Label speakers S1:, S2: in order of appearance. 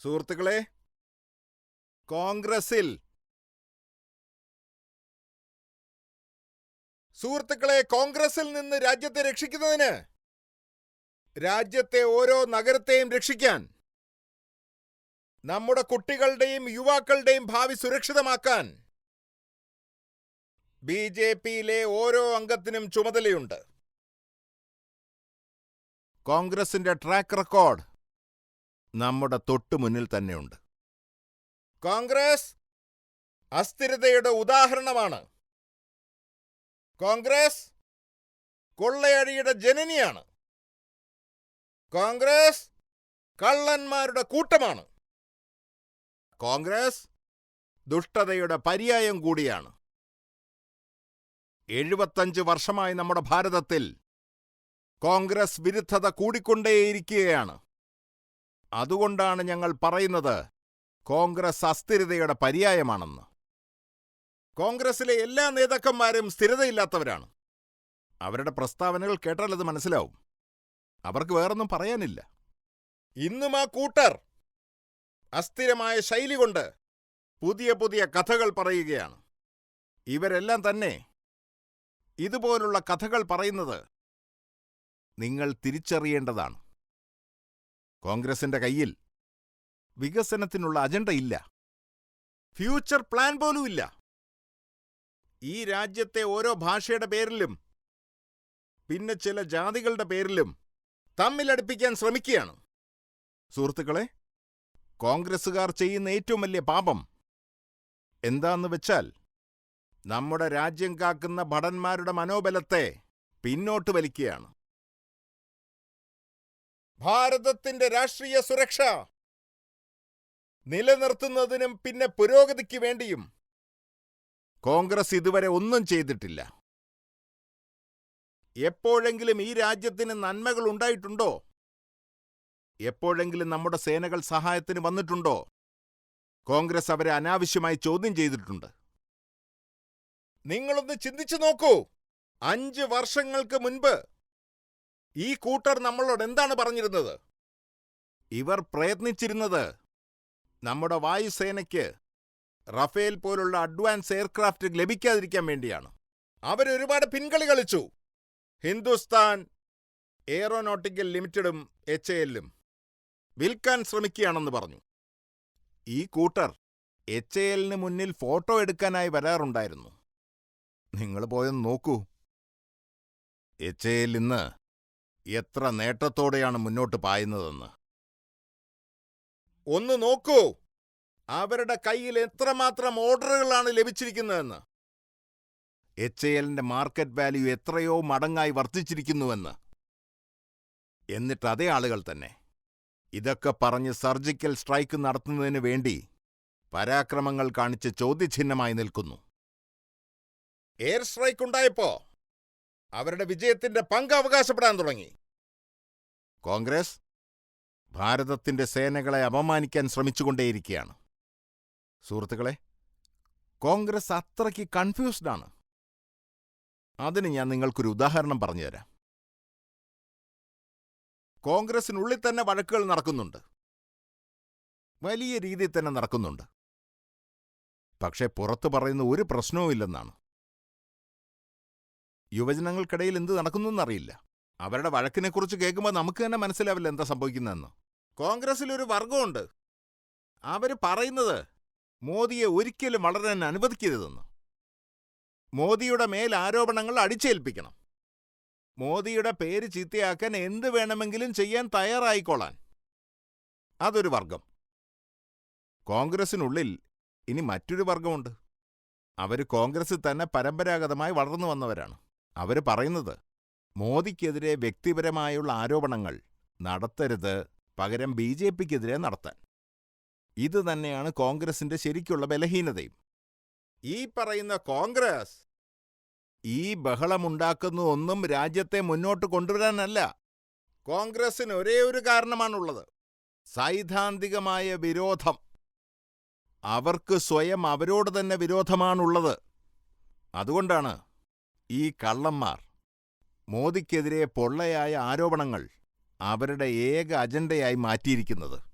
S1: സുഹൃത്തുക്കളെ കോൺഗ്രസിൽ സുഹൃത്തുക്കളെ കോൺഗ്രസിൽ നിന്ന് രാജ്യത്തെ രക്ഷിക്കുന്നതിന് രാജ്യത്തെ ഓരോ നഗരത്തെയും രക്ഷിക്കാൻ നമ്മുടെ കുട്ടികളുടെയും യുവാക്കളുടെയും ഭാവി സുരക്ഷിതമാക്കാൻ ബി ജെ പിയിലെ ഓരോ അംഗത്തിനും ചുമതലയുണ്ട്. കോൺഗ്രസിന്റെ ട്രാക്ക് റെക്കോർഡ് നമ്മുടെ തൊട്ടുമുന്നിൽ തന്നെയുണ്ട്. കോൺഗ്രസ് അസ്ഥിരതയുടെ ഉദാഹരണമാണ്. കോൺഗ്രസ് കൊള്ളയടിയുടെ ജനനിയാണ്. കോൺഗ്രസ് കള്ളന്മാരുടെ കൂട്ടമാണ്. കോൺഗ്രസ് ദുഷ്ടതയുടെ പര്യായം കൂടിയാണ്. എഴുപത്തഞ്ച് വർഷമായി നമ്മുടെ ഭാരതത്തിൽ കോൺഗ്രസ് വിരുദ്ധത കൂടിക്കൊണ്ടേയിരിക്കുകയാണ്. അതുകൊണ്ടാണ് ഞങ്ങൾ പറയുന്നത് കോൺഗ്രസ് അസ്ഥിരതയുടെ പര്യായമാണെന്ന്. കോൺഗ്രസിലെ എല്ലാ നേതാക്കന്മാരും സ്ഥിരതയില്ലാത്തവരാണ്. അവരുടെ പ്രസ്താവനകൾ കേട്ടാൽ അത് മനസ്സിലാവും. അവർക്ക് വേറൊന്നും പറയാനില്ല. ഇന്നും ആ കൂട്ടർ അസ്ഥിരമായ ശൈലി കൊണ്ട് പുതിയ പുതിയ കഥകൾ പറയുകയാണ്. ഇവരെല്ലാം തന്നെ ഇതുപോലുള്ള കഥകൾ പറയുന്നത് നിങ്ങൾ തിരിച്ചറിയേണ്ടതാണ്. കോൺഗ്രസിന്റെ കയ്യിൽ. വികസനത്തിനുള്ള അജണ്ട ഇല്ല. ഫ്യൂച്ചർ പ്ലാൻ പോലും ഇല്ല. ഈ രാജ്യത്തെ ഓരോ ഭാഷയുടെ പേരിലും പിന്നെ ചില ജാതികളുടെ പേരിലും തമ്മിലടുപ്പിക്കാൻ ശ്രമിക്കുകയാണ്. സുഹൃത്തുക്കളെ കോൺഗ്രസുകാർ ചെയ്യുന്ന ഏറ്റവും വലിയ പാപം എന്താന്ന് വെച്ചാൽ നമ്മുടെ രാജ്യം കാക്കുന്ന ഭടന്മാരുടെ മനോബലത്തെ പിന്നോട്ട് വലിക്കുകയാണ്. ഭാരതത്തിന്റെ രാഷ്ട്രീയ സുരക്ഷ നിലനിർത്തുന്നതിനും പിന്നെ പുരോഗതിക്ക് വേണ്ടിയും കോൺഗ്രസ് ഇതുവരെ ഒന്നും ചെയ്തിട്ടില്ല. എപ്പോഴെങ്കിലും ഈ രാജ്യത്തിന് നന്മകൾ ഉണ്ടായിട്ടുണ്ടോ? എപ്പോഴെങ്കിലും നമ്മുടെ സേനകൾ സഹായത്തിന് വന്നിട്ടുണ്ടോ? കോൺഗ്രസ് അവരെ അനാവശ്യമായി ചോദ്യം ചെയ്തിട്ടുണ്ട്. നിങ്ങളൊന്ന് ചിന്തിച്ചു നോക്കൂ. അഞ്ച് വർഷങ്ങൾക്ക് മുൻപ് ഈ കൂട്ടർ നമ്മളോട് എന്താണ് പറഞ്ഞിരുന്നത്? ഇവർ പ്രയത്നിച്ചിരുന്നത് നമ്മുടെ വായുസേനയ്ക്ക് റഫേൽ പോലുള്ള അഡ്വാൻസ് എയർക്രാഫ്റ്റ് ലഭിക്കാതിരിക്കാൻ വേണ്ടിയാണ്. അവരൊരുപാട് പിൻകളി കളിച്ചു. ഹിന്ദുസ്ഥാൻ എയറോനോട്ടിക്കൽ ലിമിറ്റഡും എച്ച് എല്ലും വിൽക്കാൻ ശ്രമിക്കുകയാണെന്ന് പറഞ്ഞു. ഈ കൂട്ടർ എച്ച് എല്ലിന് മുന്നിൽ ഫോട്ടോ എടുക്കാനായി വരാറുണ്ടായിരുന്നു. നിങ്ങൾ പോയൊന്ന് നോക്കൂ. എച്ച് എൽ ഇന്ന് എത്ര നേട്ടത്തോടെയാണ് മുന്നോട്ട് പായുന്നതെന്ന്? ഒന്ന് നോക്കൂ. അവരുടെ കയ്യിൽ എത്രമാത്രം ഓർഡറുകളാണ് ലഭിച്ചിരിക്കുന്നതെന്ന്. എച്ച് എല്ലിന്റെ മാർക്കറ്റ് വാല്യൂ എത്രയോ മടങ്ങായി വർദ്ധിച്ചിരിക്കുന്നുവെന്ന്. എന്നിട്ട് അതേ ആളുകൾ തന്നെ. ഇതൊക്കെ പറഞ്ഞ് സർജിക്കൽ സ്ട്രൈക്ക് നടത്തുന്നതിന് വേണ്ടി പരാക്രമങ്ങൾ കാണിച്ച് ചോദ്യചിഹ്നമായി നിൽക്കുന്നു. എയർ സ്ട്രൈക്ക് ഉണ്ടായപ്പോ അവരുടെ വിജയത്തിന്റെ പങ്ക് അവകാശപ്പെടാൻ തുടങ്ങി. കോൺഗ്രസ് ഭാരതത്തിന്റെ സേനകളെ അപമാനിക്കാൻ ശ്രമിച്ചുകൊണ്ടേയിരിക്കുകയാണ്. സുഹൃത്തുക്കളെ കോൺഗ്രസ് അത്രയ്ക്ക് കൺഫ്യൂസ്ഡ് ആണ് അതിന് ഞാൻ നിങ്ങൾക്കൊരു ഉദാഹരണം പറഞ്ഞുതരാം. കോൺഗ്രസിനുള്ളിൽ തന്നെ വഴക്കുകൾ നടക്കുന്നുണ്ട്. വലിയ രീതിയിൽ തന്നെ നടക്കുന്നുണ്ട്. പക്ഷേ പുറത്തു പറയുന്ന ഒരു പ്രശ്നവുമില്ലെന്നാണ്. യുവജനങ്ങൾക്കിടയിൽ എന്ത് നടക്കുന്നറിയില്ല അവരുടെ വഴക്കിനെക്കുറിച്ച് കേൾക്കുമ്പോൾ നമുക്ക് തന്നെ മനസ്സിലാവില്ല എന്താ സംഭവിക്കുന്നതെന്ന്. കോൺഗ്രസിൽ ഒരു വർഗമുണ്ട് അവർ പറയുന്നത് മോദിയെ ഒരിക്കലും വളരാൻ അനുവദിക്കരുതെന്ന്. മോദിയുടെ മേൽ ആരോപണങ്ങൾ അടിച്ചേൽപ്പിക്കണം. മോദിയുടെ പേര് ചീത്തയാക്കാൻ എന്ത് വേണമെങ്കിലും ചെയ്യാൻ തയ്യാറായിക്കോളാൻ. അതൊരു വർഗം കോൺഗ്രസിനുള്ളിൽ ഇനി മറ്റൊരു വർഗമുണ്ട് അവർ കോൺഗ്രസിൽ തന്നെ പരമ്പരാഗതമായി വളർന്നു വന്നവരാണ്. അവർ പറയുന്നത് മോദിക്കെതിരെ വ്യക്തിപരമായുള്ള ആരോപണങ്ങൾ നടത്തരുത് പകരം ബി ജെ പിക്കെതിരെ നടത്താൻ. ഇത് തന്നെയാണ് കോൺഗ്രസിന്റെ ശരിക്കുള്ള ബലഹീനതയും. ഈ പറയുന്ന കോൺഗ്രസ് ഈ ബഹളമുണ്ടാക്കുന്ന ഒന്നും രാജ്യത്തെ മുന്നോട്ട് കൊണ്ടുവരാനല്ല. കോൺഗ്രസിന് ഒരേ ഒരു കാരണമാണുള്ളത്. സൈദ്ധാന്തികമായ വിരോധം. അവർക്ക് സ്വയം അവരോട് തന്നെ വിരോധമാണുള്ളത്. അതുകൊണ്ടാണ് ഈ കള്ളന്മാർ മോദിക്കെതിരെ പൊള്ളയായ ആരോപണങ്ങൾ അവരുടെ ഏക അജണ്ടയായി മാറ്റിയിരിക്കുന്നത്.